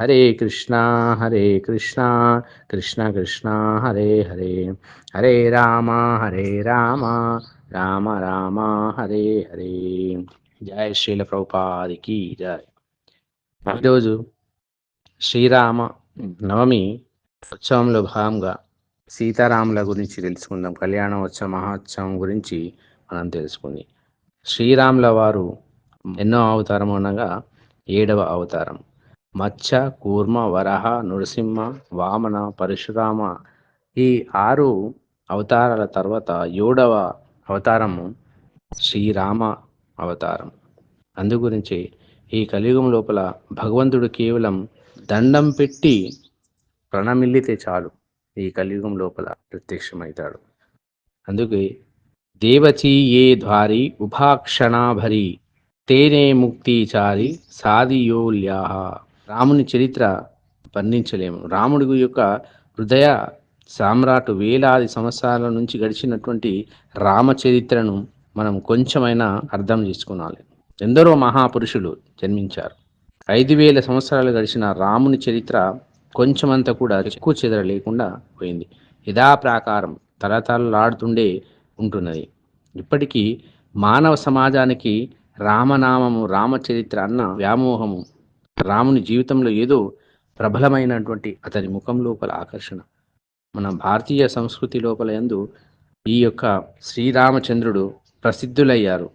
హరే కృష్ణ హరే కృష్ణ కృష్ణ కృష్ణ హరే హరే. హరే రామ హరే రామ రామ రామ హరే హరే. జయ శ్రీల ప్రభుపాదికి జయ ఈరోజు శ్రీరామ నవమి ఉత్సవంలో భాగంగా సీతారాముల గురించి తెలుసుకుందాం. కళ్యాణ ఉత్సవ మహోత్సవం గురించి మనం తెలుసుకుంది. శ్రీరాముల వారు ఎన్నో అవతారం అనగా ఏడవ అవతారం. మత్స్య కూర్మ వరహ నృసింహ వామన పరశురామ ఈ ఆరు అవతారాల తర్వాత ఏడవ అవతారము శ్రీరామ అవతారం. అందు గురించి ఈ కలియుగం లోపల భగవంతుడు కేవలం దండం పెట్టి ప్రణమిల్లితే చాలు ఈ కలియుగం లోపల ప్రత్యక్షమవుతాడు అందుకే దేవచీ ఏ ద్వారి ఉభాక్షణాభరి తేనే ముక్తిచారి సాదియోల్యాహ రాముని చరిత్ర వర్ణించలేము. రాముడి యొక్క హృదయ సామ్రాట్ వేలాది సంవత్సరాల నుంచి గడిచినటువంటి రామచరిత్రను మనం కొంచెమైనా అర్థం చేసుకోవాలి ఎందరో మహాపురుషులు జన్మించారు. ఐదు వేల సంవత్సరాలు గడిచిన రాముని చరిత్ర కొంచెమంతా కూడా ఎక్కువ చెదర లేకుండా పోయింది. యథాప్రాకారం తరతరలాడుతుండే ఉంటున్నది. ఇప్పటికీ మానవ సమాజానికి రామనామము రామచరిత్ర అన్న వ్యామోహము రాముని జీవితంలో ఏదో ప్రబలమైనటువంటి అతని ముఖం లోపల ఆకర్షణ. మన భారతీయ సంస్కృతి లోపల ఎందు ఈ యొక్క శ్రీరామచంద్రుడు ప్రసిద్ధులయ్యారు.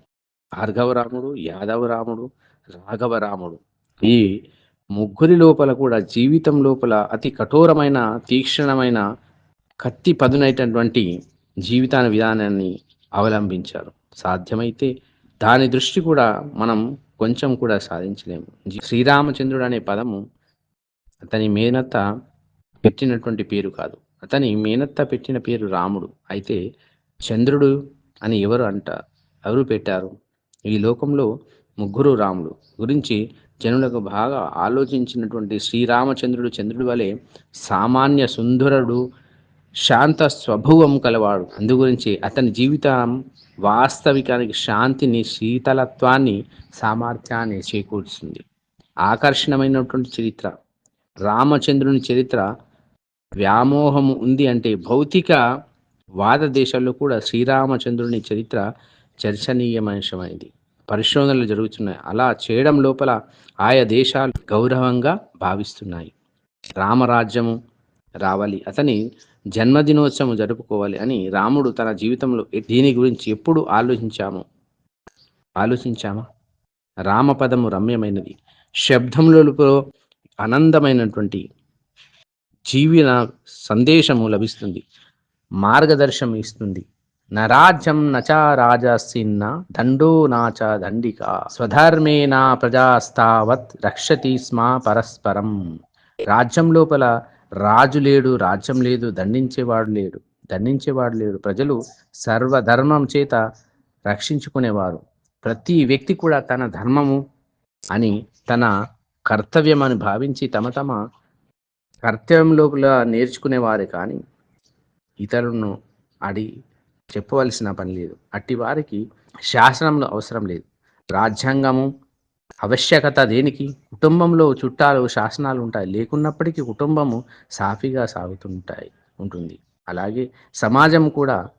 భార్గవరాముడు యాదవరాముడు రాఘవరాముడు. ఈ ముగ్గురి లోపల కూడా జీవితం లోపల అతి కఠోరమైన తీక్షణమైన కత్తి పదునైనటువంటి జీవితాన విధానాన్ని అవలంబించారు. సాధ్యమైతే దాని దృష్టి కూడా మనం కొంచెం కూడా సాధించలేము. శ్రీరామచంద్రుడు అనే పదము అతని మేనత్త పెట్టినటువంటి పేరు కాదు. అతని మేనత్త పెట్టిన పేరు రాముడు. అయితే చంద్రుడు అని ఎవరు అంట ఎవరు పెట్టారు? ఈ లోకంలో ముగ్గురు రాముడు గురించి జనులకు బాగా ఆలోచించినటువంటి శ్రీరామచంద్రుడు చంద్రుడి వలె సామాన్య సుందరుడు శాంత స్వభావం కలవాడు. అందు గురించి అతని జీవితం వాస్తవికానికి శాంతిని శీతలత్వాన్ని సామర్థ్యాన్ని చేకూరుస్తుంది. ఆకర్షణమైనటువంటి చరిత్ర. రామచంద్రుని చరిత్ర వ్యామోహము ఉంది అంటే భౌతిక వాద దేశాల్లో కూడా శ్రీరామచంద్రుని చరిత్ర చర్చనీయమైనది. పరిశోధనలు జరుగుతున్నాయి. అలా చేయడం లోపల ఆయా దేశాలు గౌరవంగా భావిస్తున్నాయి. రామరాజ్యము రావాలి. అతని జన్మదినోత్సవం జరుపుకోవాలి అని రాముడు తన జీవితంలో దీని గురించి ఎప్పుడు ఆలోచించాము? ఆలోచించామా? రామపదము రమ్యమైనది. శబ్దములలో ఆనందమైనటువంటి జీవన సందేశము లభిస్తుంది. మార్గదర్శనం ఇస్తుంది. నరాజ్యం నచ రాజాసిన్న దండో నాచ దండిక. స్వధర్మేనా ప్రజాస్తావత్ రక్షతి స్మ పరస్పరం. రాజ్యం లోపల రాజు లేడు రాజ్యం లేదు దండించేవాడు లేడు దండించేవాడు లేడు. ప్రజలు సర్వధర్మం చేత రక్షించుకునేవారు. ప్రతి వ్యక్తి కూడా తన ధర్మము అని తన కర్తవ్యం అని భావించి తమ తమ కర్తవ్యం లోపల నేర్చుకునేవారే కానీ ఇతరులను అడి చెప్పవలసిన పని లేదు. అట్టి వారికి శాసనంలో అవసరం లేదు. రాజ్యాంగము ఆవశ్యకత దేనికి? కుటుంబంలో చుట్టాలు శాసనాలు ఉంటాయి. లేకున్నప్పటికీ కుటుంబము సాఫీగా సాగుతుంటాయి ఉంటుంది. అలాగే సమాజం కూడా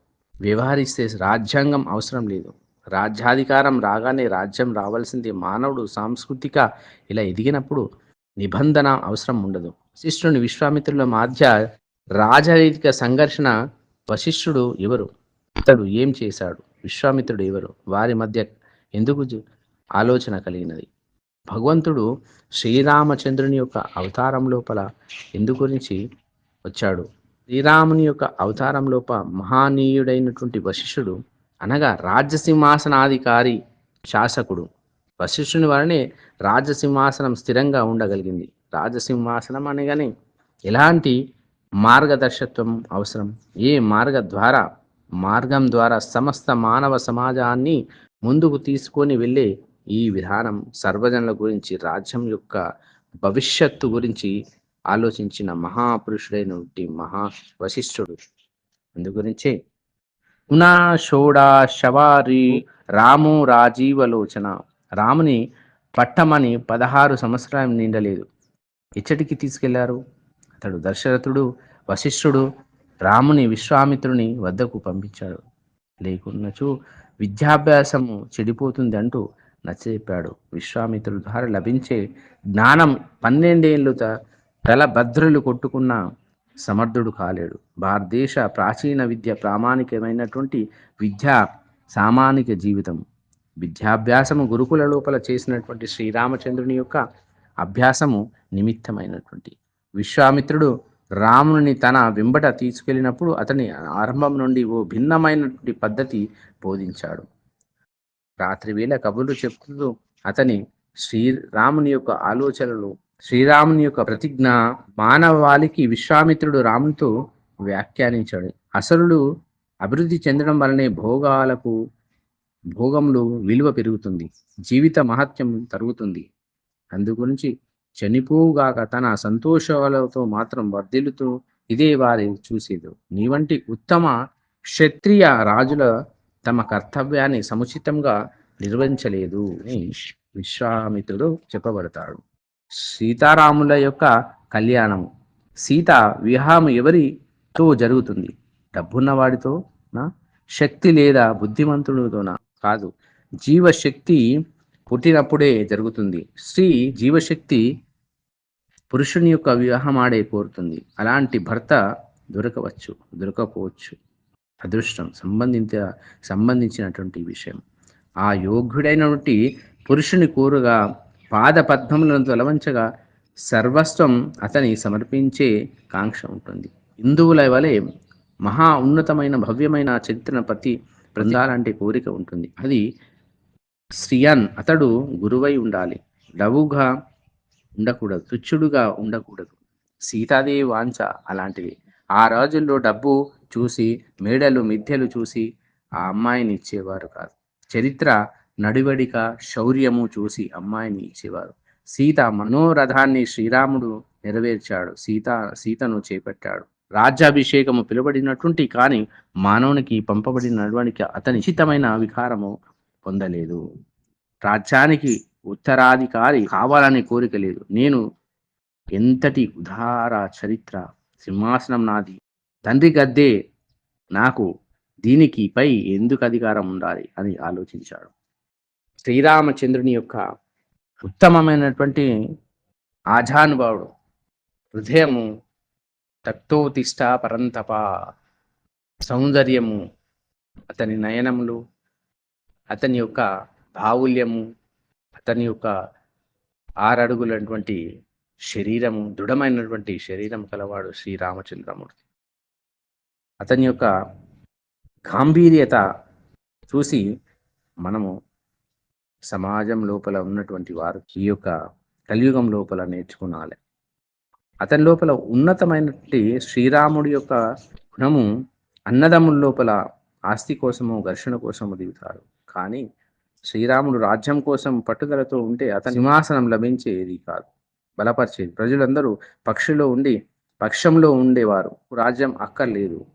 వ్యవహరిస్తే రాజ్యాంగం అవసరం లేదు. రాజ్యాధికారం రాగానే రాజ్యం రావాల్సింది మానవుడు. సాంస్కృతిక ఇలా ఎదిగినప్పుడు నిబంధన అవసరం ఉండదు. వశిష్ఠుని విశ్వామిత్రుల మధ్య రాజనైతిక సంఘర్షణ వశిష్ఠుడు ఎవరు? అతడు ఏం చేశాడు? విశ్వామిత్రుడు ఎవరు? వారి మధ్య ఎందుకు ఆలోచన కలిగినది. భగవంతుడు శ్రీరామచంద్రుని యొక్క అవతారం లోపల ఎందు గురించి వచ్చాడు. శ్రీరాముని యొక్క అవతారం లోప మహానీయుడైనటువంటి వశిష్ఠుడు అనగా రాజ్యసింహాసనాధికారి శాసకుడు. వశిష్ఠుని వలనే రాజసింహాసనం స్థిరంగా ఉండగలిగింది. రాజసింహాసనం అనగానే ఎలాంటి మార్గదర్శత్వం అవసరం? ఏ మార్గ ద్వారా? మార్గం ద్వారా సమస్త మానవ సమాజాన్ని ముందుకు తీసుకొని వెళ్ళే ఈ విధానం సర్వజనుల గురించి రాజ్యం యొక్క భవిష్యత్తు గురించి ఆలోచించిన మహాపురుషుడైనటువంటి మహా వశిష్ఠుడు అందుగురించే ఉనా షోడా శవారి రాము రాజీవలోచన. రాముని పట్టమని పదహారు సంవత్సరాలు నిండలేదు. ఇచ్చటికి తీసుకెళ్ళారు. అతడు దశరథుడు వశిష్ఠుడు రాముని విశ్వామిత్రుని వద్దకు పంపించాడు. లేకున్నచో విద్యాభ్యాసము చెడిపోతుంది అంటూ నచ్చజెప్పాడు విశ్వామిత్రుడి ద్వారా లభించే జ్ఞానం పన్నెండేళ్ళు తల భద్రులు కొట్టుకున్న సమర్థుడు కాలేడు. భారతదేశ ప్రాచీన విద్య ప్రామాణికమైనటువంటి విద్య సామానిక జీవితం. విద్యాభ్యాసము గురుకుల లోపల చేసినటువంటి శ్రీరామచంద్రుని యొక్క అభ్యాసము నిమిత్తమైనటువంటి. విశ్వామిత్రుడు రాముని తన వెంబట తీసుకెళ్ళినప్పుడు అతని ఆరంభం నుండి ఓ భిన్నమైనటువంటి పద్ధతి బోధించాడు. రాత్రి వేళ కబుర్లు చెప్తూ అతని శ్రీరాముని యొక్క ఆలోచనలు శ్రీరాముని యొక్క ప్రతిజ్ఞ మానవాళికి విశ్వామిత్రుడు రామునితో వ్యాఖ్యానించాడు. అసలుడు అభివృద్ధి చెందడం వలనే భోగాలకు భోగంలో విలువ పెరుగుతుంది జీవిత మహత్యం తరుగుతుంది. అందుగురించి చనిపోగాక తన సంతోషాలతో మాత్రం వర్ధిల్లుతూ ఇదే వారి చూసేదు. నీ వంటి ఉత్తమ క్షత్రియ రాజుల తమ కర్తవ్యాన్ని సముచితంగా నిర్వహించలేదు అని విశ్వామిత్రుడు చెప్పబడతాడు. సీతారాముల యొక్క కళ్యాణము సీత వివాహం ఎవరితో జరుగుతుంది? డబ్బున్నవాడితో నా? శక్తి లేదా బుద్ధిమంతుడితోనా కాదు. జీవశక్తి పుట్టినప్పుడే జరుగుతుంది. స్త్రీ జీవశక్తి పురుషుని యొక్క వివాహం ఆడే కోరుతుంది. అలాంటి భర్త దొరకవచ్చు దొరకపోవచ్చు. అదృష్టం సంబంధిత సంబంధించినటువంటి విషయం. ఆ యోగ్యుడైనటువంటి పురుషుని కోరుగా పాద పద్మములను తొలవంచగా సర్వస్వం అతని సమర్పించే కాంక్ష ఉంటుంది. హిందువుల వలె మహా ఉన్నతమైన భవ్యమైన చరిత్రను ప్రతి పొందాలంటే కోరిక ఉంటుంది. అది శ్రియన్ అతడు గురువై ఉండాలి. లవుగా ఉండకూడదు తుచ్చుడుగా ఉండకూడదు. సీతాదేవి వాంఛ అలాంటిది. ఆ రోజుల్లో డబ్బు చూసి మేడలు మిథ్యలు చూసి ఆ అమ్మాయిని ఇచ్చేవారు కాదు. చరిత్ర నడివడిక శౌర్యము చూసి అమ్మాయిని ఇచ్చేవారు. సీత మనోరథాన్ని శ్రీరాముడు నెరవేర్చాడు. సీత సీతను చేపట్టాడు. రాజ్యాభిషేకము పిలువబడినటువంటి కానీ మానవునికి పంపబడిన నడవడిక అతని నిశ్చితమైన వికారము పొందలేదు. రాజ్యానికి ఉత్తరాధికారి కావాలనే కోరిక లేదు. నేను ఎంతటి ఉదార చరిత్ర సింహాసనం నాది తండ్రి గద్దే నాకు దీనికి పై ఎందుకు అధికారం ఉండాలి అని ఆలోచించాడు. శ్రీరామచంద్రుని యొక్క ఉత్తమమైనటువంటి ఆజానుభావుడు హృదయము తక్తోతిష్ట పరంతప సౌందర్యము అతని నయనములు అతని యొక్క బాహుల్యము అతని యొక్క ఆరడుగులటువంటి శరీరము దృఢమైనటువంటి శరీరం కలవాడు శ్రీరామచంద్రమూర్తి. అతని యొక్క గాంభీర్యత చూసి మనము సమాజం లోపల ఉన్నటువంటి వారు ఈ యొక్క కలియుగం లోపల నేర్చుకునాలి. అతని లోపల ఉన్నతమైనటువంటి శ్రీరాముడి యొక్క గుణము అన్నదమ్ముల లోపల ఆస్తి కోసము ఘర్షణ కోసము దిగుతారు. కానీ శ్రీరాముడు రాజ్యం కోసం పట్టుదలతో ఉంటే అతని సింహాసనం లభించేది కాదు బలపరిచేది. ప్రజలందరూ పక్షిలో ఉండి పక్షంలో ఉండేవారు. రాజ్యం అక్కర్లేదు.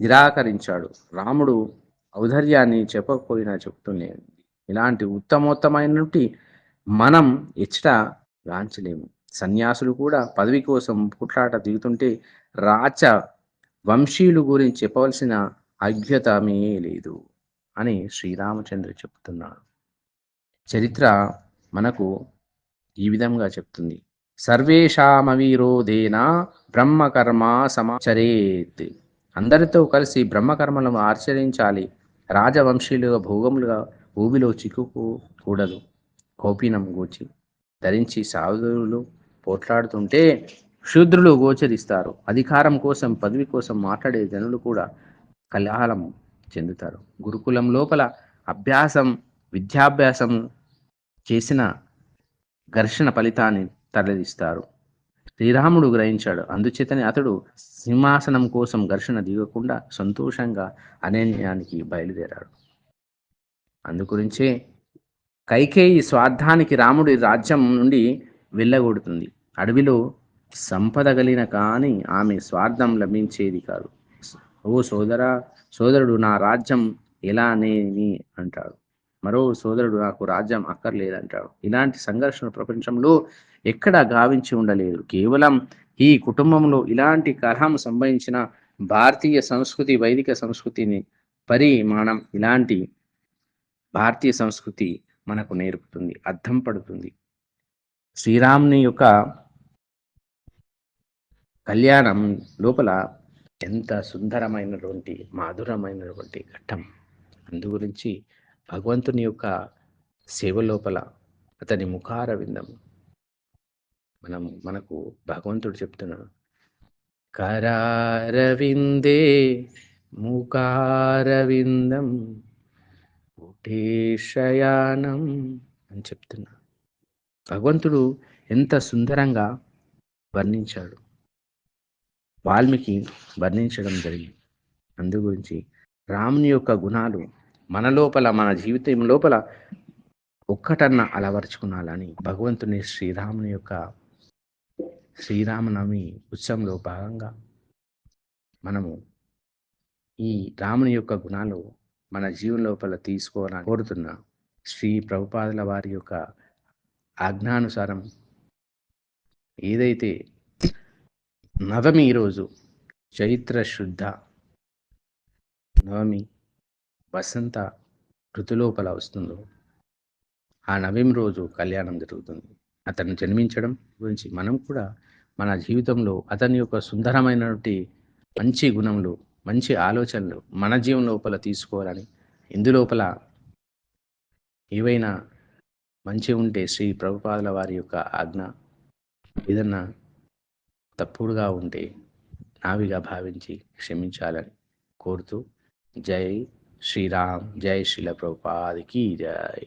నిరాకరించాడు. రాముడు ఔదర్యాన్ని చెప్పకపోయినా చెప్తూనే ఉంది ఇలాంటి ఉత్తమోత్తమైనటువంటి మనం ఎచ్చట గాంచలేము సన్యాసులు కూడా పదవి కోసం పుట్లాట దిగుతుంటే రాచ వంశీయులు గురించి చెప్పవలసిన అజ్ఞతమే లేదు అని శ్రీరామచంద్ర చెప్తున్నాడు. చరిత్ర మనకు ఈ విధంగా చెప్తుంది. సర్వేషామవీరోధేన బ్రహ్మకర్మ సమాచరేత్ అందరితో కలిసి బ్రహ్మకర్మలను ఆచరించాలి రాజవంశీయులుగా భోగములుగా ఊబిలో చిక్కుకోకూడదు. కోపినం గూచి ధరించి సాధువులు పోట్లాడుతుంటే శూద్రులు గోచరిస్తారు. అధికారం కోసం పదవి కోసం మాట్లాడే జనులు కూడా కలహాలం చెందుతారు. గురుకులం లోపల అభ్యాసం విద్యాభ్యాసం చేసిన ఘర్షణ ఫలితాన్ని తరలిస్తారు. శ్రీరాముడు గ్రహించాడు. అందుచేతనే అతడు సింహాసనం కోసం ఘర్షణ దిగకుండా సంతోషంగా అనన్యానికి బయలుదేరాడు. అందుగురించే కైకేయి స్వార్థానికి రాముడి రాజ్యం నుండి వెళ్ళగొడుతుంది. అడవిలో సంపద కలిగిన కానీ ఆమె స్వార్థం లభించేది కాదు. ఓ సోదరా సోదరుడు నా రాజ్యం ఎలా నేని అంటాడు. మరో సోదరుడు నాకు రాజ్యం అక్కర్లేదంటాడు. ఇలాంటి సంఘర్షణ ప్రపంచంలో ఎక్కడ గావించి ఉండలేదు. కేవలం ఈ కుటుంబంలో ఇలాంటి కలహం సంభవించిన భారతీయ సంస్కృతి వైదిక సంస్కృతిని పరిమాణం ఇలాంటి భారతీయ సంస్కృతి మనకు నేర్పుతుంది అర్థం పడుతుంది. శ్రీరాముని యొక్క కళ్యాణం లోపల ఎంత సుందరమైనటువంటి మాధురమైనటువంటి ఘట్టం. అందు గురించి భగవంతుని యొక్క సేవ లోపల అతని ముఖారవిందం మనం మనకు భగవంతుడు చెప్తున్నాడు కరారవిందే ముఖారవిందం కుటేశయానం అని చెప్తున్నా. భగవంతుడు ఎంత సుందరంగా వర్ణించాడు. వాల్మీకి వర్ణించడం జరిగింది. అందు గురించి రాముని యొక్క గుణాలు మన లోపల మన జీవితం లోపల ఒక్కటన్న అలవరుచుకునాలని భగవంతుని శ్రీరాముని యొక్క శ్రీరామనవమి ఉత్సవంలో భాగంగా మనము ఈ రాముని యొక్క గుణాలు మన జీవన లోపల తీసుకోవాలని కోరుతున్న శ్రీ ప్రభుపాదుల వారి యొక్క ఆజ్ఞానుసారం ఏదైతే నవమి రోజు చైత్ర శుద్ధ నవమి వసంత ఋతులోపల వస్తుందో ఆ నవమి రోజు కళ్యాణం జరుగుతుంది. అతను జన్మించడం గురించి మనం కూడా మన జీవితంలో అతని యొక్క సుందరమైనటువంటి మంచి గుణములు మంచి ఆలోచనలు మన జీవన లోపల తీసుకోవాలని ఇందులోపల ఏవైనా మంచి ఉంటే శ్రీ ప్రభుపాదుల వారి యొక్క ఆజ్ఞ ఏదన్నా తప్పుడుగా ఉంటే నావిగా భావించి క్షమించాలని కోరుతూ జై శ్రీరామ్ జై శ్రీల ప్రభుపాదికి జై.